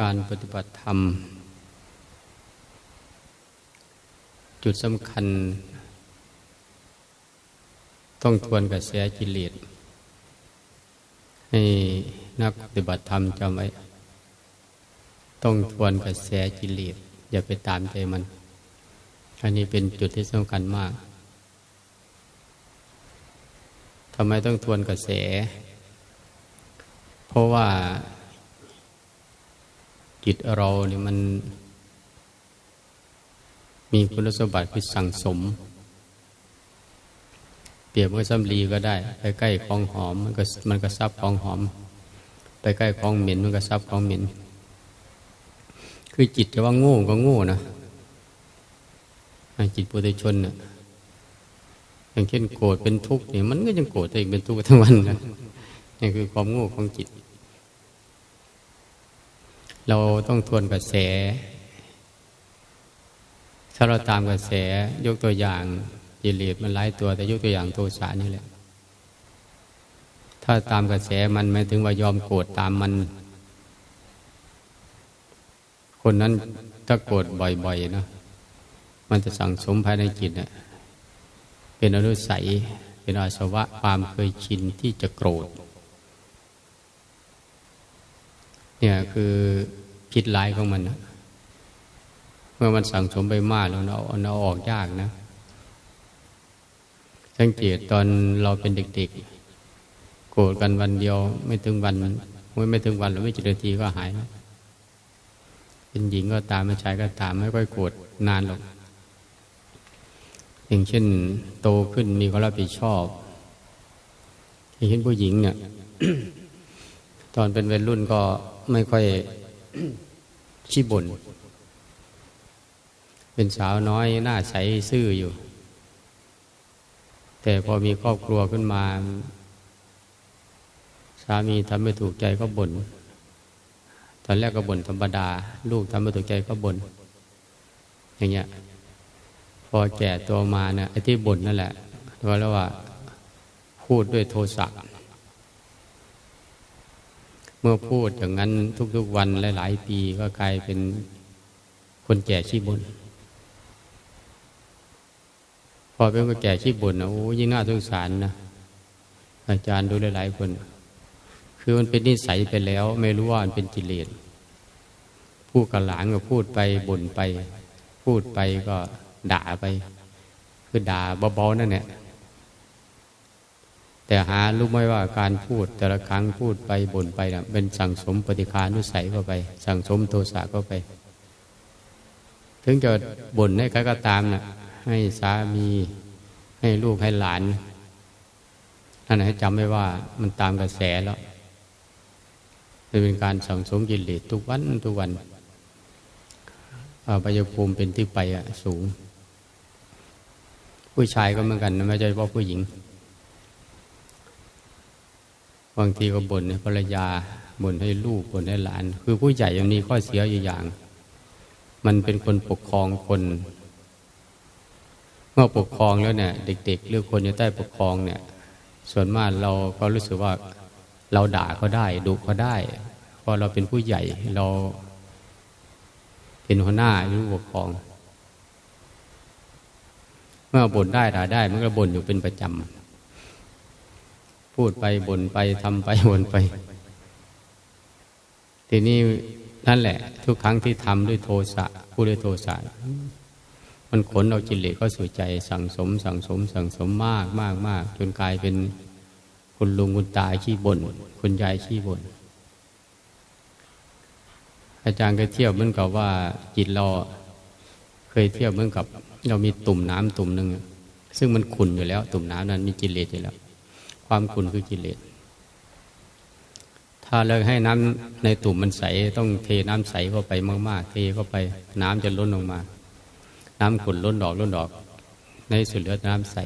การปฏิบัติธรรม จุดสำคัญ ต้องทวนกระแสกิเลสให้นักปฏิบัติธรรมจำไว้ ต้องทวนกระแสกิเลสอย่าไปตามใจมัน อันนี้เป็นจุดที่สำคัญมากทำไมต้องทวนกระแส เพราะว่า จิตเราเนี่ยมัน มีคุณสมบัติคือสั่งสม เปรียบเมื่อซ้ำลีก็ได้ไปใกล้ของหอม มันก็มันก็ซับของหอม ไปใกล้ของเหม็นมันก็ซับของเหม็น คือจิตจะว่าโง่ก็โง่นะจิตปุถุชนเนี่ยอย่างเช่นโกรธเป็นทุกข์เนี่ยมันก็ยังโกรธตัวเองเป็นทุกข์ทั้งวันนะนี่คือความโง่ของจิต เราต้องทวนกระแส ถ้าเราตามกระแสยกตัวอย่างจิเลสมันหลายตัว แต่ยกตัวอย่างโทสะนี่แหละ ถ้าตามกระแสมันไม่ถึงว่ายอมโกรธตามมัน คนนั้นถ้าโกรธบ่อยๆนะมันจะสั่งสมภายในจิตเนะเป็นอนุสัย เป็นอาสวะความเคยชินที่จะโกรธ เนี่ยคือพิษร้ายของมันนะเมื่อมันสั่งสมไปมากแล้วเราเอาออกยากนะ สังเกตตอนเราเป็นเด็กๆ โกรธกันวันเดียว ไม่ถึงวันไม่ไม่ถึงวันหรือไม่กี่นาทีก็หายแล้วเป็นหญิงก็ตามเป็นชายก็ตามไม่ค่อยโกรธนานหรอกอย่างเช่น โตขึ้นมีความรับผิดชอบอย่างเช่นผู้หญิงเนี่ยตอนเป็นวัยรุ่นก็ ไม่ค่อยขี้บ่น เป็นสาวน้อยหน้าใสซื่ออยู่ แต่พอมีครอบครัวขึ้นมา สามีทำไม่ถูกใจก็บน่น ตอนแรกก็บ่นธรรมดา ลูกทำไม่ถูกใจก็บน่น อย่างเงี้ย พอแก่ตัวมาเนี่ยไอ้ที่บ่นนั่นแหละว่าแล้วว่าพูดด้วยโทสะ เมื่อพูดอย่างนั้นทุก ๆ วันหลาย ๆ ปีก็กลายเป็นคนแก่ขี้บ่นพอเป็นคนแก่ขี้บ่นนะโอ้ยิ่งน่าสงสารนะอาจารย์ดูหลาย ๆ คน คือมันเป็นนิสัยไปแล้ว ไม่รู้ว่ามันเป็นกิเลสพูดกับหลานก็พูดไปบ่นไป พูดไปก็ด่าไป คือด่าเบาๆนั่นแหละ แต่หารู้ไหมว่าการพูดแต่ละครั้งพูดไปบ่นไปนะเป็นสั่งสมปฏิคานุสัยเข้าไป สั่งสมโทสะเข้าไป ถึงจะบ่นให้ใครก็ตามนะให้สามีให้ลูกให้หลานนั่นให้จำไว้ว่ามันตามกระแสแล้วเป็นการสั่งสมกิเลสทุกวันทุกวันอบายภูมิเป็นที่ไปอะสูง ผู้ชายก็เหมือนกันนะไม่ใช่เพราผู้หญิง บางทีก็บ่นให้ภรรยาบ่นให้ลูกบ่นให้หลาน คือผู้ใหญ่ยังมีข้อเสียอยู่อย่าง มันเป็นคนปกครองคน เมื่อปกครองแล้วเนี่ย เด็ก ๆ หรือคนอยู่ใต้ปกครองเนี่ย ส่วนมากเราก็รู้สึกว่าเราด่าเขาได้ดุเขาได้เพราะเราเป็นผู้ใหญ่เราเป็นหัวหน้าหรือปกครอง เมื่อบ่นได้ด่าได้มันก็บ่นอยู่เป็นประจำ พูดไปบ่นไปทำไปบ่นไป ทีนี้นั่นแหละ ทุกครั้งที่ทำด้วยโทสะพูดด้วยโทสะมันขนเอาจิตเหล็กก็สู่ใจสั่งสม สั่งสม สั่งสมมากมากมากจนกลายเป็นคุณลุงคุณตาขี้บ่นคุณยายขี้บ่นอาจารย์ก็เทียบเหมือนกับว่าจิตเราเคยเทียบเหมือนกับ เรามีตุ่มน้ำตุ่มหนึ่งซึ่งมันขุ่นอยู่แล้ว ตุ่มน้ำนั้นมีกิเลสอยู่แล้ว ความขุ่นคือกิเลส ถ้าเราให้น้ำในตุ่มมันใส ต้องเทน้ำใสเข้าไปมากๆ เทเข้าไปน้ำจะล้นลงมา น้ำขุ่นล้นดอกล้นดอก ในสุดเหลือน้ำใส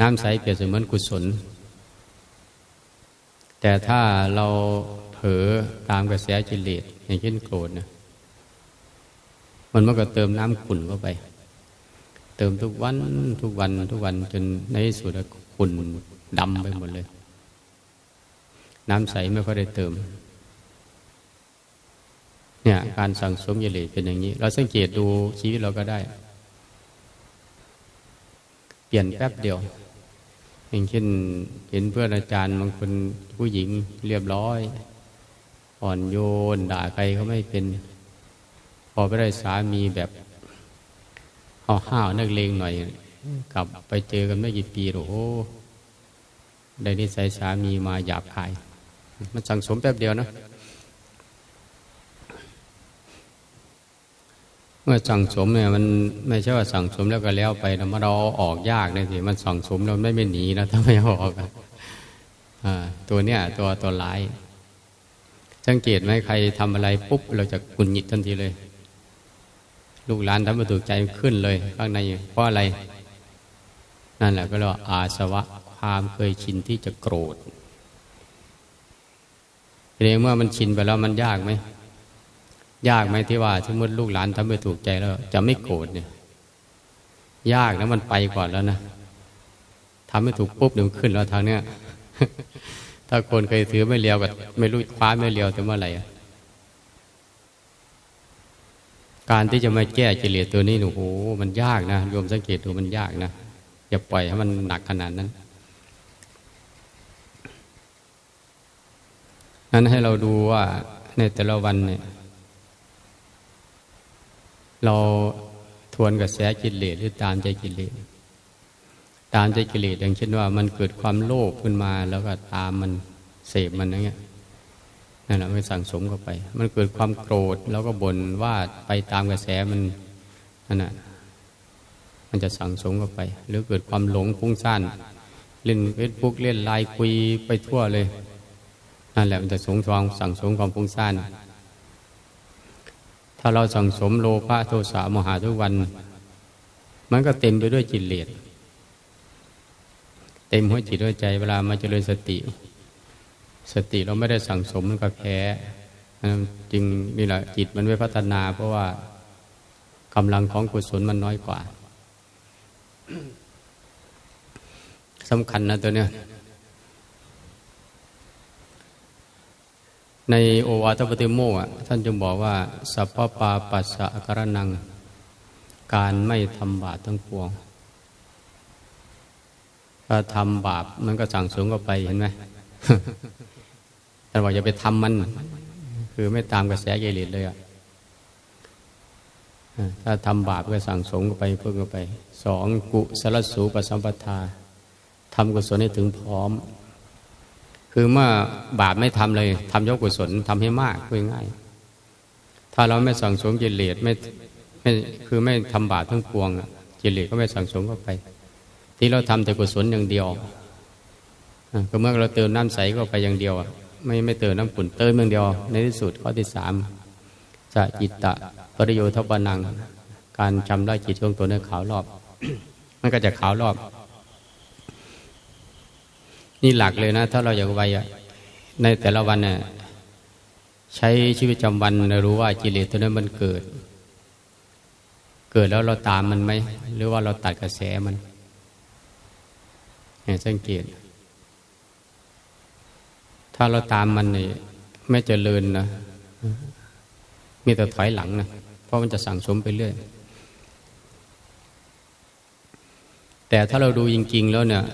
น้ำใสเปรียบเสมือนกุศล แต่ถ้าเราเผลอตามกระแสกิเลสอย่างเช่นโกรธนะมันมันก็เติมน้ำขุ่นเข้าไป เติมทุกวันทุกวันทุกวันจนในที่สุด ขุ่นดำไปหมดเลย น้ำใสไม่ค่อยได้เติม เนี่ย การสั่งสมกิเลสเป็นอย่างนี้ เราสังเกตดูชีวิตเราก็ได้ เปลี่ยนแป๊บเดียว อย่างเช่น เห็นเพื่อนอาจารย์บางคนผู้หญิงเรียบร้อย อ่อนโยน ด่าใครเขาไม่เป็น พอไปได้สามีแบบห่าห้าวนักเลงหน่อย กลับไปเจอกันไม่กี่ปีโอ้โหได้นิสัยสามีมาหยาบคาย มันสั่งสมแป๊บเดียวนะเมื่อสั่งสมเนี่ยมันไม่ใช่ว่าสั่งสมแล้วก็แล้วไปนะมันเราออกยากเลยสิมันสั่งสมเราไม่ไม่หนีนะถ้าไม่ออกอ่าตัวเนี้ยตัวตัวร้ายสังเกตไหมใครทำอะไรปุ๊บเราจะกุนหงิดทันทีเลย ลูกหลานทำมาถูกใจขึ้นเลย ข้างในเพราะอะไร นั่นแหละก็เรียกว่าอาสวะความเคยชินที่จะโกรธเรื่องเมื่อมันชินไปแล้วมันยากไหมยากไหมที่ว่าสมมติลูกหลานทำไม่ถูกใจแล้ว จะไม่โกรธเนี่ย ยากนะมันไปก่อนแล้วนะทำไม่ถูกปุ๊บเดี๋ยวขึ้นแล้วทางเนี้ยถ้าคนเคยถือไม่เลียวกับไม่รู้คว้าไม่เลียวแต่เมื่อไหร่การที่จะมาแก้กิเลสตัวนี้โอ้โหมันยากนะโยมสังเกตดูมันยากนะ อย่าปล่อยให้มันหนักขนาดนั้น นั้นให้เราดูว่าในแต่ละวันเนี่ย เราทวนกระแสกิเลสหรือตามใจกิเลสตามใจกิเลสอย่างเช่นว่ามันเกิดความโลภขึ้นมาแล้วก็ตามมันเสพมันอย่างเงี้ยนั่นแหละมันสั่งสมเข้าไป มันเกิดความโกรธแล้วก็บ่นว่าไปตามกระแสมันนั่นแหะ มันจะสั่งสมเข้าไป หรือเกิดความหลงฟุ้งซ่านเล่นเฟซบุ๊กเล่นไลน์คุยไปทั่วเลยนั่นแหละมันจะสงทองสั่งสมความฟุ้งซ่านถ้าเราสั่งสมโลภะโทสะโมหะทุกวัน มันก็เต็มไปด้วยจิตเลสเต็มหัวจิตหัวใจเวลามาเจริญสติ สติเราไม่ได้สั่งสมมันก็แพ้จริงนี่แหละจิตมันไม่พัฒนา เพราะว่ากำลังของกุศลมันน้อยกว่า สำคัญนะตัวเนี้ยในโอวาทปฏิโมกท่านจึงบอกว่าสัพพปาปัสสะกรนัง การไม่ทำบาปทั้งปวงถ้าทำบาปมันก็สั่งสมก็ไปเห็นไหมแต่ว่าอย่าไปทำมัน คือไม่ตามกระแสเกิเลสเลยอะถ้าทำบาปก็สั่งสมก็ไปเพิ่มก็ไป สองกุสลสูปสัมปทาทำกุศลให้ถึงพร้อม คือเมื่อบาปไม่ทำเลยทำยกกุศลทำให้มากคือง่าย ถ้าเราไม่สั่งสมกิเลสไม่ไม่คือไม่ทำบาปทั้งปวงกิเลสก็ไม่สั่งสมเข้าไป ที่เราทำแต่กุศลอย่างเดียวก็เมื่อเราเติมน้ำใสก็ไปอย่างเดียวไม่ไม่เติมน้ำขุ่นเติมอย่างเดียว ในที่สุดข้อที่สามจะจิตตะปริโยทปนัง การจำได้จิตช่วงตัวนี้ขาวรอบ มันก็จะขาวรอบ นี่หลักเลยนะ ถ้าเราอยากไวในแต่ละวันเนี่ยใช้ชีวิตประจำวันรู้ว่ากิเลสตัวนั้นมันเกิด เกิดแล้วเราตามมันไหมหรือว่าเราตัดกระแสมันเนี่ยสังเกต ถ้าเราตามมันเนี่ยไม่เจริญนะมีแต่ถอยหลังนะเพราะมันจะสั่งสมไปเรื่อย แต่ถ้าเราดูจริง ๆ แล้วเนี่ย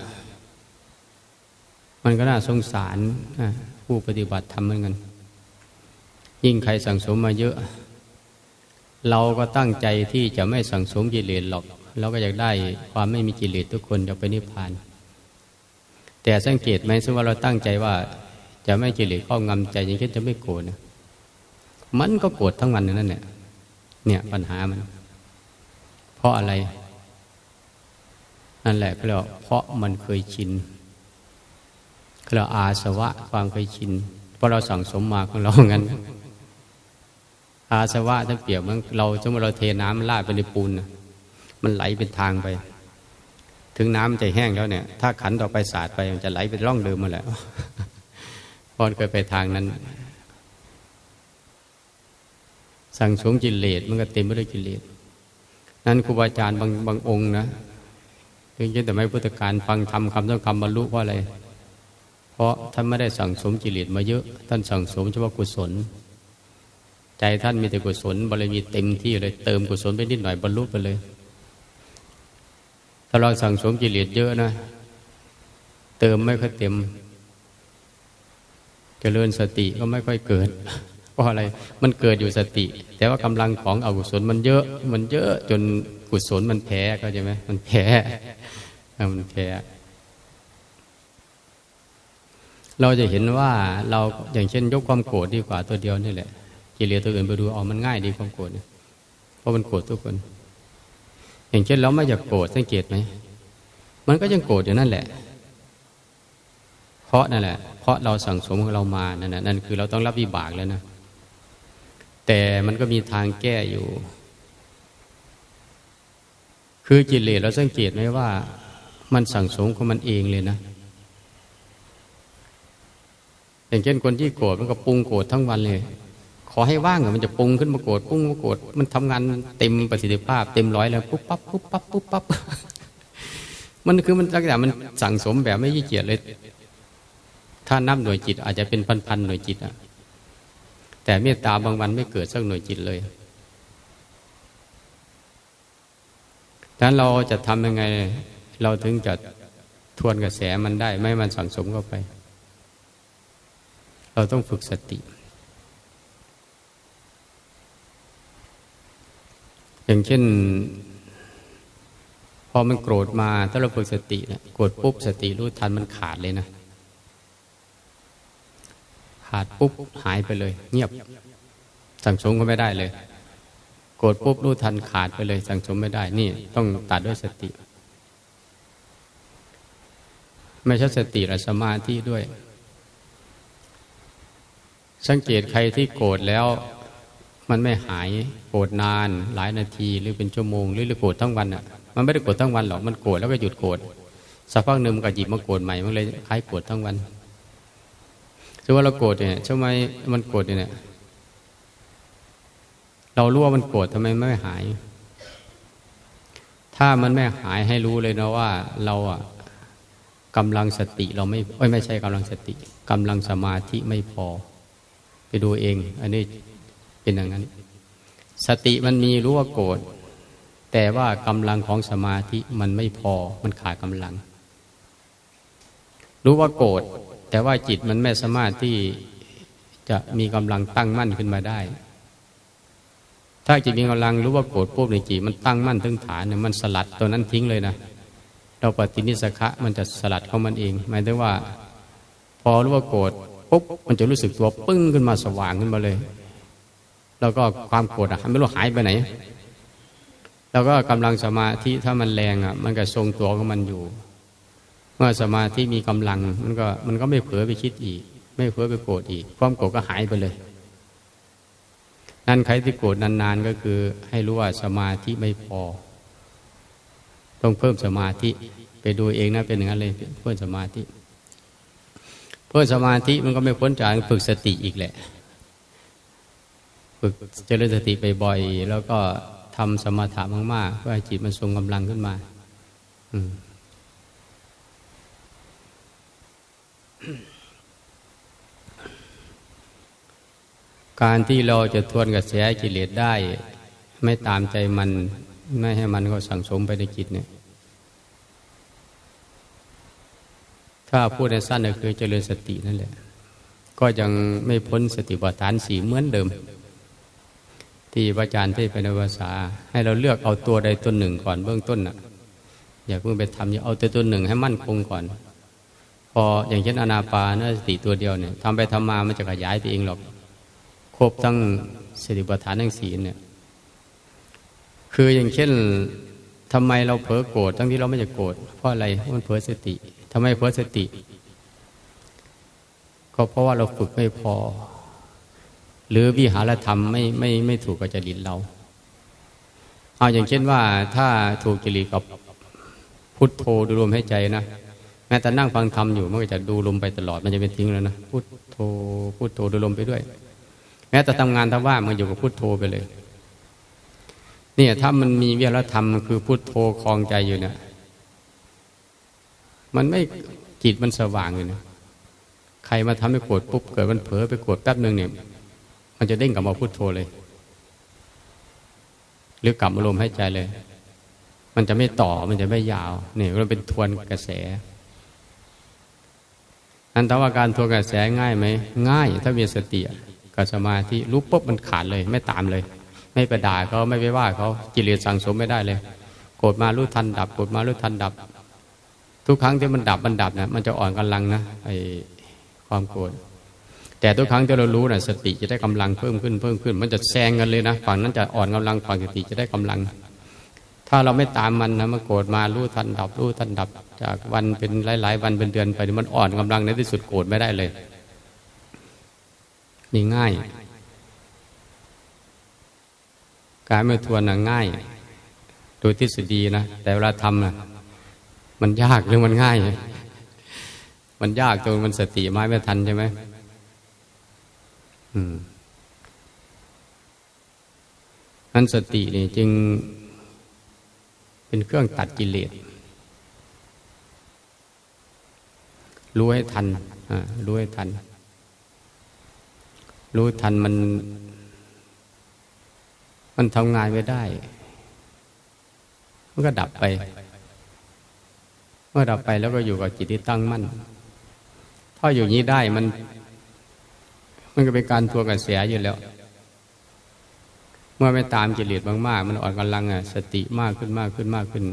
มันก็น่าสงสารผู้ปฏิบัติทำเหมือนกัน ยิ่งใครสั่งสมมาเยอะ เราก็ตั้งใจที่จะไม่สั่งสมกิเลสหรอกเราก็อยากได้ความไม่มีกิเลสทุกคนจะไปนิพพาน แต่สังเกตไหมซึ่งว่าเราตั้งใจว่าจะไม่กิเลสข้องำใจอย่างเช่นจะไม่โกรธมันก็โกรธทั้งวันนั่นแหละเนี่ยปัญหามัน เพราะอะไร นั่นแหละก็เรียกเพราะมันเคยชินเราอาสวะความเคยชิน เพราะเราสั่งสมมาของเรางั้น อาสวะถ้าเปรียบมันเราสมมติเราเทน้ำลาดไปในปูนมันไหลเป็นทางไป ถึงน้ำจะแห้งแล้วเนี่ย ถ้าขันต่อไปสาดไปมันจะไหลเป็นร่องเดิมมาแล้วพอเคยไปทางนั้น สั่งสมกิเลสมันก็เต็มไปด้วยกิเลสนั้นครูบาอาจารย์บางบางองค์นะ ถึงจะแต่ไม่พุทธการฟังทำคำต้องคำบรรลุเพราะอะไร เพราะท่านไม่ได้สั่งสมกิเลสมาเยอะ ท่านสั่งสมเฉพาะกุศล ใจท่านมีแต่กุศลบารมีเต็มที่เลย เติมกุศลไปนิดหน่อยบรรลุไปเลย ถ้าเราสั่งสมกิเลสเยอะนะ เติมไม่ค่อยเต็มเจริญสติก็ไม่ค่อยเกิด เพราะอะไร มันเกิดอยู่สติ แต่ว่ากำลังของอกุศลมันเยอะ มันเยอะจน กุศลมันแพ้ก็ใช่ไหมมันแพ้มันแพ้เราจะเห็นว่าเราอย่างเช่น ยกความโกรธดีกว่าตัวเดียวนี่แหละกิเลสตัวอื่นไปดูเอามันง่ายดีความโกรธเพราะมันโกรธทุกคน อย่างเช่นเราไม่อยากโกรธสังเกตไหมมันก็ยังโกรธอยู่นั่นแหละ เพราะนั่นแหละ เพราะเราสั่งสมของเรามานั่นนั่นคือเราต้องรับวิบากแล้วนะแต่มันก็มีทางแก้อยู่ คือกิเลสเราสังเกตไหมว่า มันสั่งสมของมันเองเลยนะอย่างเช่นคนที่โกรธมันก็ปรุงโกรธทั้งวันเลย ขอให้ว่างมันจะปรุงขึ้นมาโกรธปรุงมาโกรธมันทำงานเต็มประสิทธิภาพ เต็มร้อยแล้วปุ๊บปั๊บปุ๊บปั๊บปุ๊บปั๊บมันคือมันลักษณะมันสั่งสมแบบไม่ยี่เกียจเลย ถ้านับหน่วยจิตอาจจะเป็นพันๆหน่วยจิตอะแต่เมตตาบางวันไม่เกิดสักหน่วยจิตเลยดัง นั้นเราจะทำยังไง เราถึงจะทวนกระแสมันได้ ไม่มันสั่งสมเข้าไป เราต้องฝึกสติ อย่างเช่น พอมันโกรธมาถ้าเราฝึกสติเนี่ยโกรธปุ๊บสติรู้ทันมันขาดเลยนะ ขาดปุ๊บหายไปเลย เงียบ สั่งสมก็ไม่ได้เลย โกรธปุ๊บรู้ทันขาดไปเลยสั่งสมไม่ได้ นี่ต้องตัดด้วยสติ ไม่ใช่สติหรือสมาธิด้วย สังเกตใครที่โกรธแล้ว มันไม่หายโกรธนานหลายนาทีหรือเป็นชั่วโมง หรือโกรธทั้งวันอะ มันไม่ได้โกรธทั้งวันหรอกมันโกรธแล้วก็หยุดโกรธสักพักหนึ่งมันก็หยิบมาโกรธใหม่มันเลยคล้ายโกรธทั้งวันคือว่าเราโกรธเนี่ยทำไมมันโกรธเนี่ย เรารู้ว่ามันโกรธทำไมไม่หาย ถ้ามันไม่หายให้รู้เลยนะว่า เราอะกำลังสติเราไม่โอ้ยไม่ใช่กำลังสติกำลังสมาธิไม่พอ ไปดูเอง อันนี้เป็นอย่างนั้น สติมันมีรู้ว่าโกรธแต่ว่ากำลังของสมาธิมันไม่พอมันขาดกำลัง รู้ว่าโกรธแต่ว่าจิตมันไม่สามารถที่จะมีกำลังตั้งมั่นขึ้นมาได้ ถ้าจิตมีกำลังรู้ว่าโกรธปุ๊บในจิตมันตั้งมั่นถึงฐานเนี่ยมันสลัดตัวนั้นทิ้งเลยนะเราปฏินิสขะมันจะสลัดเข้ามันเองหมายถึงว่า พอรู้ว่าโกรธปุ๊บมันจะรู้สึกตัวปึ้งขึ้นมาสว่างขึ้นมาเลย แล้วก็ความโกรธอะไม่รู้หายไปไหน แล้วก็กำลังสมาธิถ้ามันแรงอะ มันก็ทรงตัวของมันอยู่ เมื่อสมาธิมีกำลัง มันก็มันก็ไม่เผลอไปคิดอีก ไม่เผลอไปโกรธอีก ความโกรธก็หายไปเลย นั่นใครที่โกรธนานๆก็คือ ให้รู้ว่าสมาธิไม่พอ ต้องเพิ่มสมาธิ ไปดูเองนะเป็นอย่างนั้นเลยเพิ่มสมาธิ เพื่อสมาธิมันก็ไม่พ้นจากฝึกสติอีกแหละ ฝึกเจริญสติไปบ่อย แล้วก็ทำสมาธิมากๆเพื่อให้จิตมันทรงกำลังขึ้นมา การที่เราจะทวนกระแสกิเลสได้ ไม่ตามใจมันไม่ให้มันก็สั่งสมไปในจิตเนี่ย ถ้าพูดในสั้นก็คือเจริญสตินั่นแหละ ก็ยังไม่พ้นสติปัฏฐานสีเหมือนเดิม ที่พระอาจารย์เทศไปในภาษา ให้เราเลือกเอาตัวใดตัวหนึ่งก่อนเบื้องต้นน่ะ อย่าเพิ่งไปทำอย่าเอาตัวตัวหนึ่งให้มั่นคงก่อน พออย่างเช่นอนาปานสติตัวเดียวเนี่ยทำไปทำมามันจะขยายไปเองหรอก รบทั้งสติปัฏฐานทั้งสีเนี่ย คืออย่างเช่นทำไมเราเผลอโกรธทั้งที่เราไม่จะโกรธเพราะอะไรมันเผลอสติทำไมเพราะสติ ก็เพราะว่าเราฝึกไม่พอ หรือวิหารธรรมไม่ไม่ไม่ถูกกับจริตเรา เอาอย่างเช่นว่าถ้าถูกจริตกับพุทโธดูลมให้ใจนะแม้แต่นั่งฟังธรรมอยู่มันก็จะดูลมไปตลอดมันจะเป็นทิ้งแล้วนะพุทโธพุทโธดูลมไปด้วย แม้แต่ทำงานทำว่ามันอยู่กับพุทโธไปเลย เนี่ยถ้ามันมีวิรธรรมคือพุทโธคลองใจอยู่เนี่ยมันไม่จิตมันสว่างเลยนะใครมาทำให้โกรธปุ๊บเกิดมันเผลอไปโกรธแป๊บหนึ่งเนี่ย มันจะเด้งกลับมาพุโทโธเลย หรือกลับมาลมให้ใจเลย มันจะไม่ต่อมันจะไม่ยาวนี่มันเป็นทวนกระแสอันตว่าการทวนกระแสง่ายไหมง่าย ถ้ามีสติ กับสมาธิรู้ปุ๊บมันขาดเลย ไม่ตามเลย ไม่ไปด่าเขาไม่ไปว่าเขากิเลสสั่งสมไม่ได้เลย โกรธมารู้ทันดับโกรธมารู้ทันดับ ทุกครั้งที่มันดับมันดับนะมันจะอ่อนกำลังนะไอความโกรธแต่ทุกครั้งที่เรารู้นะสติจะได้กำลังเพิ่มขึ้นเพิ่มขึ้น มันจะแซงกันเลยนะฝั่งนั้นจะอ่อนกำลังฝั่งสติจะได้กำลัง ถ้าเราไม่ตามมันนะมันโกรธมารู้ทันดับรู้ทันดับ จากวันเป็นหลาย ๆ วันเป็นเดือนไปมันอ่อนกำลังในที่สุดโกรธไม่ได้เลย นี่ง่าย การไม่ทวนนะง่าย โดยทฤษฎีนะ แต่เวลาทำนะมันยากหรือมันง่าย มันยากจนมันสติไม้ไม่ทันใช่ไหมนั้นสตินี่จึงเป็นเครื่องตัดกิเลส รู้ให้ทัน รู้ให้ทัน รู้ทันมัน มันทำงานไม่ได้ มันก็ดับไป เมื่อดับไปแล้วก็อยู่กับจิตที่ตั้งมั่น ถ้าอยู่นี้ได้มัน มันก็เป็นการทวงกระแสอยู่แล้ว เมื่อไม่ตามกิตเลสมากๆ มันอ่อนกำลังอะสติมากขึ้นมากขึ้นมากขึ้น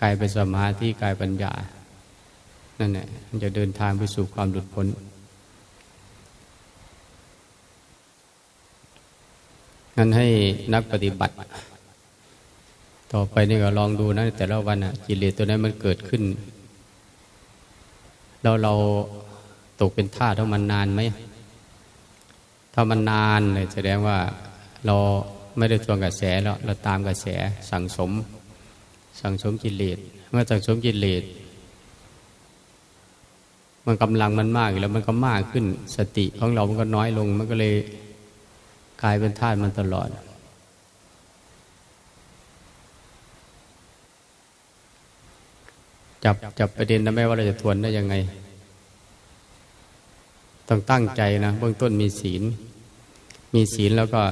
กลายเป็นสมาธิกลายปัญญา นั่นแหละมันจะเดินทางไปสู่ความหลุดพ้น งั้นให้นักปฏิบัติ ต่อไปนี่ก็ลองดูนะแต่ละวันอะกิเลสตัวนั้นมันเกิดขึ้น แล้วเราตกเป็นท่าทั้งมันนานไหมถ้ามันนานเลยแสดงว่าเราไม่ได้ทวงกระแสแล้วเราตามกระแสสั่งสม สั่งสมกิเลสเมื่อสั่งสมกิเลสมันกำลังมันมากแล้วมันก็มากขึ้น สติของเรามันก็น้อยลงมันก็เลย กลายเป็นธาตุมันตลอด จับจับประเด็นนะแม่ว่าเราจะทวนได้ยังไง ต้องตั้งใจนะเบื้องต้นมีศีล มีศีลแล้วก็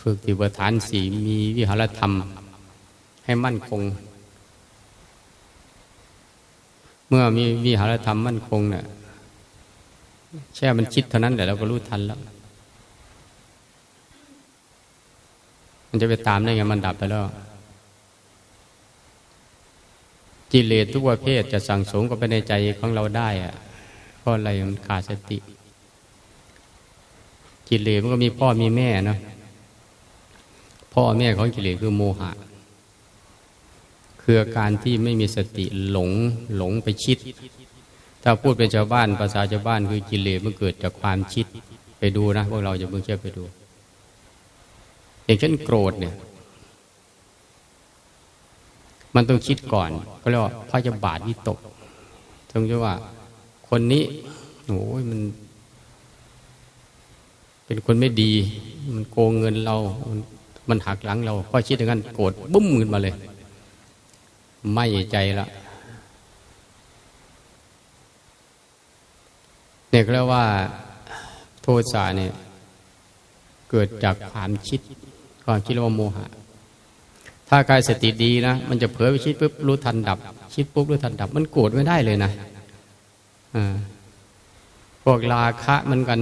ฝึกติบฐานศีลมีวิหารธรรม ให้มั่นคง เมื่อมีวิหารธรรมมั่นคงเนี่ยแค่มันคิดเท่านั้นแต่เราก็รู้ทันแล้ว มันจะไปตามได้ไงมันดับไปแล้ว กิเลสทุกประเภทจะสั่งสมก็ไปในใจของเราได้อะเพราะอะไรมันขาดสติ กิเลสมันก็มีพ่อมีแม่เนาะพ่อแม่ของกิเลสคือโมหะ คือการที่ไม่มีสติหลงหลงไปคิด ถ้าพูดเป็นชาวบ้านภาษาชาวบ้านคือกิเลสมันเกิดจากความคิดไปดูนะพวกเราจะเพิ่งเชื่อไปดู อย่างเช่นโกรธเนี่ย มันต้องคิดก่อน ก็เรียกว่าพยาบาทวิตกต้องเรียกว่า คนนี้โอ้ยมัน เป็นคนไม่ดี มันโกงเงินเรา มันหักหลังเราพอคิดอย่างนั้นโกรธบุ้มเงินมาเลย ไม่ใจละเนี่ยเรียกว่า โทสะเนี่ย เกิดจากความคิด ความคิดว่าโมหะ ถ้ากายสติดีนะ มันจะเผลอไปคิดปุ๊บรู้ทันดับ คิดปุ๊บรู้ทันดับ มันโกรธไม่ได้เลยนะพวกราคะมันกัน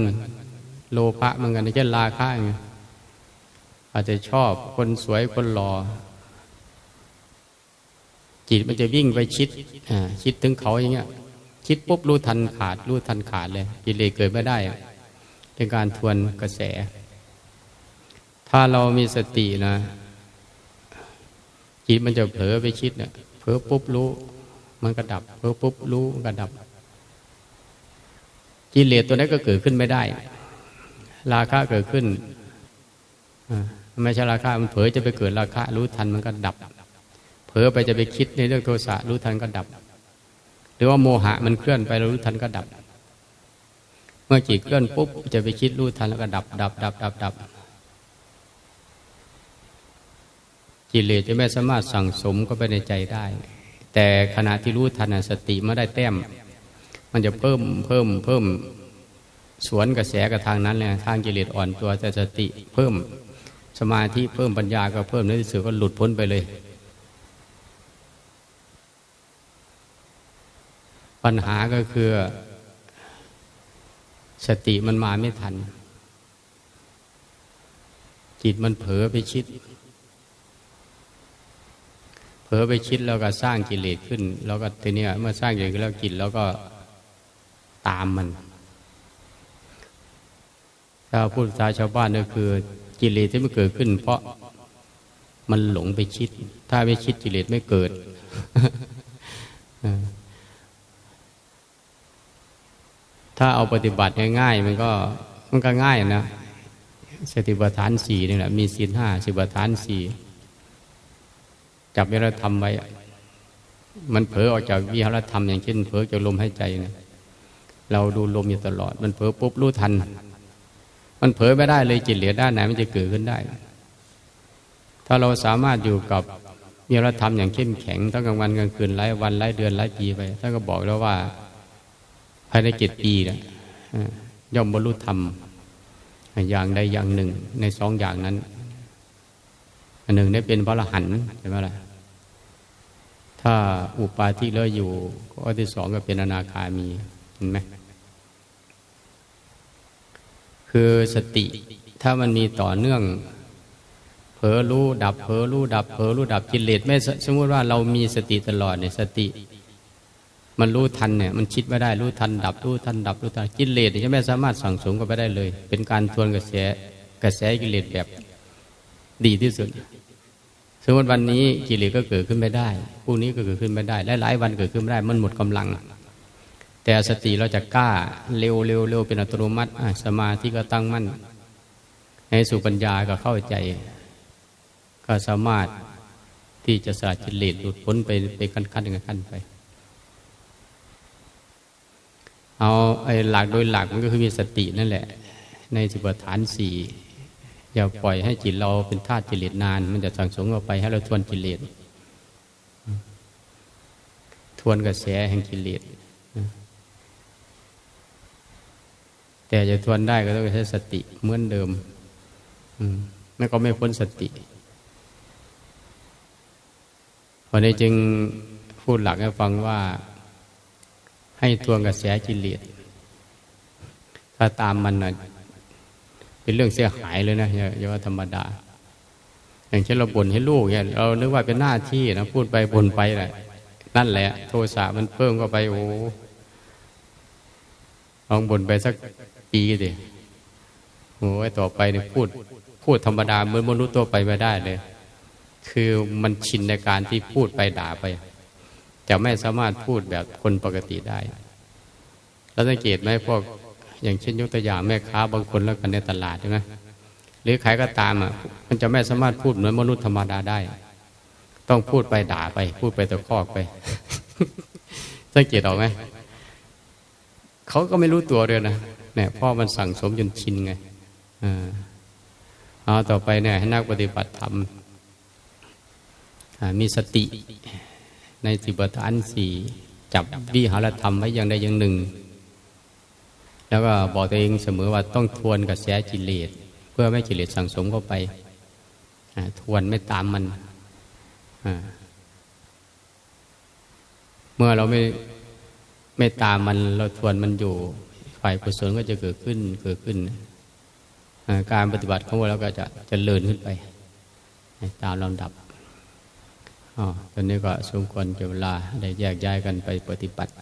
โลภะมันกันเช่นราคะไงอาจจะชอบคนสวยคนหล่อจิตมันจะวิ่งไปคิดคิดถึงเขาอย่างเงี้ย คิดปุ๊บรู้ทันขาด รู้ทันขาดเลยกิเลสเกิดไม่ได้เป็นการทวนกระแส ถ้าเรามีสตินะ จิตมันจะเผลอไปคิดเนี่ยเผลอปุ๊บรู้ มันก็ดับเพิ่ปุ๊บรู้มันก็ดับกิเลสตัวนั้นก็เกิดขึ้นไม่ได้ ราคะเกิดขึ้นไม่ใช่ราคะมันเผลอจะไปเกิดราคะ รู้ทันมันก็ดับ เผลอไปจะไปคิดในเรื่องโทสะรู้ทันก็ดับ หรือว่าโมหะมันเคลื่อนไปรู้ทันก็ดับ เมื่อจิตเคลื่อนปุ๊บจะไปคิดรู้ทันแล้วก็ดับ ดับ ดับ ดับดับ กิเลสจะไม่สามารถสั่งสมก็ไปในใจได้ แต่ขณะที่รู้ทันสติไม่ได้แต้ม มันจะเพิ่มเพิ่มเพิ่มสวนกระแสกับทางนั้นเลยทางกิเลสอ่อนตัวแต่สติเพิ่มสมาธิเพิ่มปัญญาก็เพิ่มในที่สุดก็หลุดพ้นไปเลย ปัญหาก็คือ สติมันมาไม่ทัน จิตมันเผลอไปคิด เผลอไปคิดแล้วก็สร้างกิเลสขึ้น แล้วก็ทีนี้เมื่อสร้างกิเลสแล้วจิตแล้วก็ตามมันถ้าพูดภาษาชาวบ้านก็คือ กิเลสที่มันเกิดขึ้น เพราะมันหลงไปคิด ถ้าไม่คิดกิเลสไม่เกิดถ้าเอาปฏิบัติง่ายๆมันก็มันก็ง่ายนะสติปัฏฐานสี่นี่แหละมีศีลห้าสติปัฏฐานสี่ จับวิรธรรมไว้ มันเผลอออกจากวิหารธรรมอย่างเช่นเผลอจากลมหายใจนะเราดูลมอยู่ตลอด มันเผลอปุ๊บรู้ทัน มันเผยไม่ได้เลยจิตเหลือด้านไหนมันจะเกิดขึ้นได้ ถ้าเราสามารถอยู่กับมีรธรรมอย่างเข้มแข็งตั้งกลางวันกลางคืนหลายวันหลายเดือนหลายปีไปท่านก็บอกแล้วว่า ภายในเจ็ดปีนะย่อมบรรลุธรรม อย่างใดอย่างหนึ่งในสองอย่างนั้น อันหนึ่งได้เป็นพระอรหันต์ใช่ไหมล่ะถ้าอุปาทิเลอยู่ข้อที่สองก็เป็นอนาคามีเห็นไหมคือสติถ้ามันมีต่อเนื่อง เผลอรู้ดับเผลอรู้ดับเผลอรู้ดับกิเลสไม่สมมติว่าเรามีสติตลอดเนี่ยสติ มันรู้ทันเนี่ยมันคิดไม่ได้รู้ทัน ดับรู้ทันดับรู้ทันกิเลสจะไม่สามารถสั่งสมกันไปได้เลย เป็นการทวนกระแสกระแสกิเลสแบบ ดีที่สุดสมมติวันนี้กิเลสก็เกิดขึ้นไม่ได้พรุ่งนี้ก็เกิดขึ้นไม่ได้หลายวันเกิดขึ้นไม่ได้มันหมดกำลัง แต่สติเราจะกล้าเร็วเร็วเร็วเป็นอัตโนมัติสมาธิก็ตั้งมั่นในสุปัญญาก็เข้าใจ ก็สามารถที่จะสละจิตเลดหลุดพ้นไปไปขั้นขั้นขั้นไป เอาไอ้หลักโดยหลักมันก็คือมีสตินั่นแหละ ในสิบฐานสี่ อย่าปล่อยให้จิตเราเป็นธาตุจิเลดนาน มันจะสั่งสมออกไปให้เราทวนจิเลดทวนกระแสแห่งจิเลดแต่จะทวนได้ก็ต้องใช้สติเหมือนเดิมอมนั่นก็ไม่พ้นสติวันนี้จึงพูดหลักให้ฟังว่า ให้ทวนกระแสจิเลสถ้าตามมันนะ เป็นเรื่องเสียหายเลยนะอย่าว่าธรรมดา อย่างเช่นเราบ่นให้ลูกเนี่ยเรานึกว่าเป็นหน้าที่นะพูดไปบ่นไปแหละนั่นแหละ โทสะมันเพิ่มเข้าไปโอ้ลองบ่นไปสักปีดิโอ้ยต่อไปเนี่ยพูดพูดธรรมดาเหมือนมนุษย์ตัวไปไม่ได้เลย คือมันชินในการที่พูดไปด่าไปแต่ไม่สามารถพูดแบบคนปกติได้ แล้วสังเกตไหมพวก อย่างเช่นยกตัวอย่างแม่ค้าบางคนแล้วกันในตลาดใช่ไหมหรือใครก็ตามอะมันจะไม่สามารถพูดเหมือนมนุษย์ธรรมดาได้ ต้องพูดไปด่าไป พูดไปตะคอกไปสังเกตออกไหมเขาก็ไม่รู้ตัวเลยนะเนี่ยพ่อมันสั่งสมจนชินไงเอาต่อไปเนี่ยให้นักปฏิบัติธรรมมีสติในสิบฐานสี่จับวิหารธรรมไว้อย่างใดอย่างหนึ่ง แล้วก็บอกตัวเองเสมอว่าต้องทวนกระแสจิเลสเพื่อไม่จิเลสสั่งสมเข้าไปทวนไม่ตามมันเมื่อเราไม่ไม่ตามมันเราทวนมันอยู่ฝ่ายกุศลก็จะเกิดขึ้นเกิดขึ้น การปฏิบัติของเราก็จะจะเลินขึ้นไปตามลำดับอ๋อตอนนี้ก็สมควรเวลาได้แยกย้ายกันไปปฏิบัติ